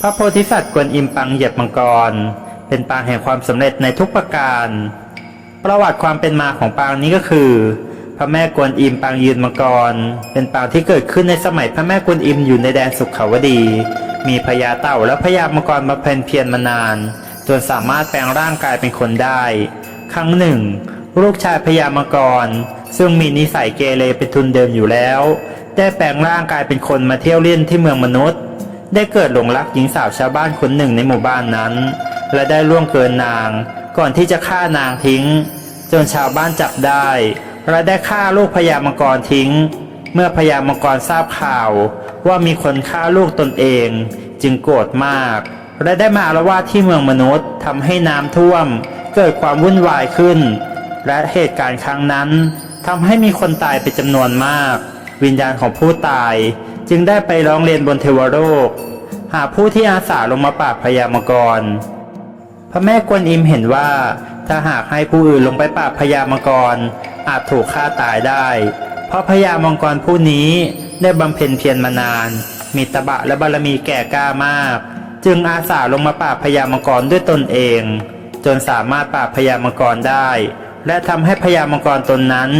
พระโพธิสัตว์กวนอิมปังเหยียบมังกร เป็นปางแห่งความสำเร็จในทุกประการ ประวัติความเป็นมาของปางนี้ก็คือ พระแม่กวนอิมปางยืนมังกร เป็นปางที่เกิดขึ้นในสมัยพระแม่กวนอิมอยู่ในแดนสุขาวดี มีพญาเต่าและพญามังกรมาเพนเพียรมานานจนสามารถแปลงร่างกายเป็นคนได้ ครั้งหนึ่ง ลูกชายพญามังกร ซึ่งมีนิสัยเกเรเป็นทุนเดิมอยู่แล้ว ได้แปลงร่างกายเป็นคนมาเที่ยวเล่นที่เมืองมนุษย์ ได้เกิดหลงรักหญิงสาวชาวบ้านคนหนึ่งในหมู่บ้านนั้น และได้ล่วงเกินนาง ก่อนที่จะฆ่านางทิ้ง จนชาวบ้านจับได้ และได้ฆ่าลูกพญามังกรทิ้ง เมื่อพญามังกรทราบข่าว ว่ามีคนฆ่าลูกตนเอง จึงโกรธมาก และได้มาละวาดที่เมืองมนุษย์ทำให้น้ำท่วม เกิดความวุ่นวายขึ้น และเหตุการณ์ครั้งนั้นทำให้มีคนตายเป็นจำนวนมาก วิญญาณของผู้ตาย จึงได้ไปร้องเรียนบนเทวโลก หาผู้ที่อาสาลงมาปราบพญามังกร พระแม่กวนอิมเห็นว่า ถ้าหากให้ผู้อื่นลงไปปราบพญามังกร อาจถูกฆ่าตายได้ เพราะพญามังกรผู้นี้ได้บำเพ็ญเพียรมานาน มีตบะและบารมีแก่กล้ามาก จึงอาสาลงมาปราบพญามังกรด้วยตนเอง จนสามารถปราบพญามังกรได้ และทำให้พญามังกรตนนั้น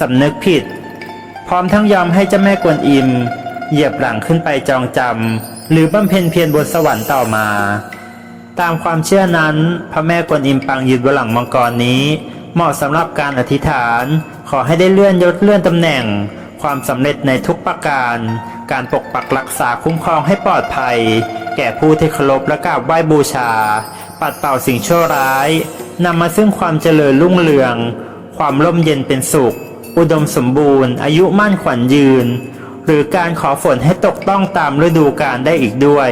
สำนึกผิด พร้อมทั้งยอมให้เจ้าแม่กวนอิม เหยียบหลังขึ้นไปจองจำหรือบำเพ็ญเพียรบนสวรรค์ต่อมา ตามความเชื่อนั้น พระแม่กวนอิมปังยืนบนหลังมังกรนี้ เหมาะสำหรับการอธิษฐาน ขอให้ได้เลื่อนยศเลื่อนตำแหน่ง ความสำเร็จในทุกประการ การปกปักรักษาคุ้มครองให้ปลอดภัย แก่ผู้ที่เคารพและกราบไหว้บูชา ปัดเป่าสิ่งชั่วร้ายนำมาซึ่งความเจริญรุ่งเรือง ความร่มเย็นเป็นสุข อุดมสมบูรณ์ อายุมั่นขวัญยืน หรือการขอฝนให้ตกต้องตามฤดูกาลได้อีกด้วย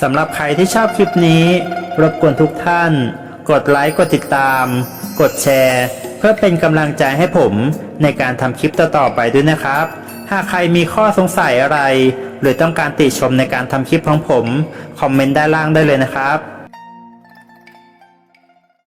สำหรับใครที่ชอบคลิปนี้ รบกวนทุกท่าน กดไลค์กดติดตาม กดแชร์ เพื่อเป็นกำลังใจให้ผมในการทำคลิปต่อๆไปด้วยนะครับ หากใครมีข้อสงสัยอะไร หรือต้องการติชมในการทำคลิปของผม คอมเมนต์ด้านล่างได้เลยนะครับ